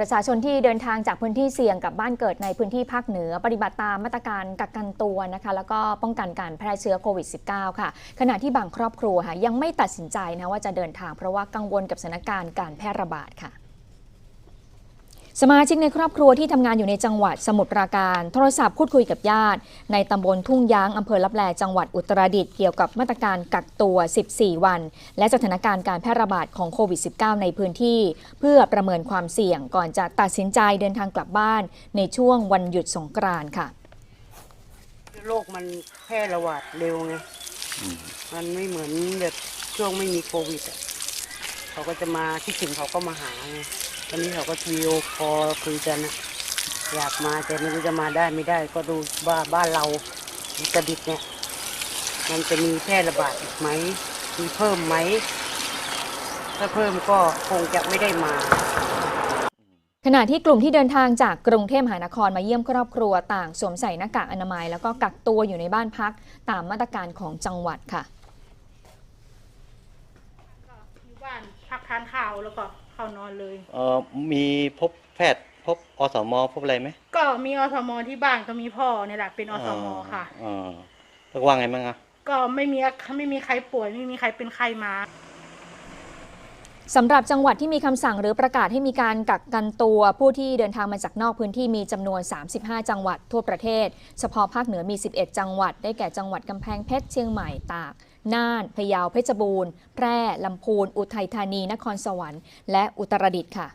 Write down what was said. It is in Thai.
ประชาชนที่เดินทางจากพื้นที่เสี่ยงกับบ้านเกิดในพื้นที่ภาคเหนือ ปฏิบัติตามมาตรการกักกันตัวนะคะ แล้วก็ป้องกันการแพร่เชื้อโควิด -19 ค่ะ ขณะที่บางครอบครัวค่ะยังไม่ตัดสินใจนะว่าจะเดินทางเพราะว่ากังวลกับสถานการณ์การแพร่ระบาดค่ะ สมาชิกในครอบครัวที่ทำงานอยู่ในจังหวัดสมุทรปราการ โทรศัพท์พูดคุยกับญาติ ในตำบลทุ่งยางอำเภอลับแลจังหวัดอุตรดิตถ์เกี่ยวกับมาตรการกักตัว 14 วัน และสถานการณ์การแพร่ระบาดของโควิด -19 ในพื้นที่ เพื่อประเมินความเสี่ยงก่อนจะตัดสินใจเดินทางกลับบ้าน ในช่วงวันหยุดสงกรานต์ค่ะโรคมันแพร่ระบาดเร็วไงมันไม่เหมือนแบบช่วงไม่มีโควิดอะเขาก็จะมาที่ถึงเขาก็มาหาไง ตอนนี้เขาก็วีดีโอคอลคุยกันนะอยากมาแต่ไม่รู้จะมาได้ไม่ได้ ก็ดูว่าบ้านเราอุตรดิตเนี่ย มันจะมีแพร่ระบาดอีกไหมมีเพิ่มไหม ถ้าเพิ่มก็คงจะไม่ได้มาขณะที่กลุ่มที่เดินทางจากกรุงเทพมหานครมาเยี่ยมครอบครัวต่างสวมใส่หน้ากากอนามัย แล้วก็กักตัวอยู่ในบ้านพักตามมาตรการของจังหวัดค่ะอยู่บ้าน ทานข้าวแล้วก็เข้านอนเลย เอ่อมีพบแพทย์พบอสมพบอะไรไหมก็มีอสมที่บ้านก็มีพ่อเนี่ยแหละเป็นอสมค่ะอ่าแล้วว่าไงบ้างอะก็ไม่มีไม่มีใครป่วยไม่มีใครเป็นไข้มา สำหรับจังหวัดที่มีคำสั่งหรือประกาศให้มีการกักกันตัวผู้ที่เดินทางมาจากนอกพื้นที่มีจำนวน 35 จังหวัดทั่วประเทศ เฉพาะภาคเหนือมี 11 จังหวัด ได้แก่จังหวัดกำแพงเพชรเชียงใหม่ตาก น่าน พะเยาเพชรบูรณ์ แพร่ลำพูน อุทัยธานี นครสวรรค์ และอุตรดิตถ์ค่ะ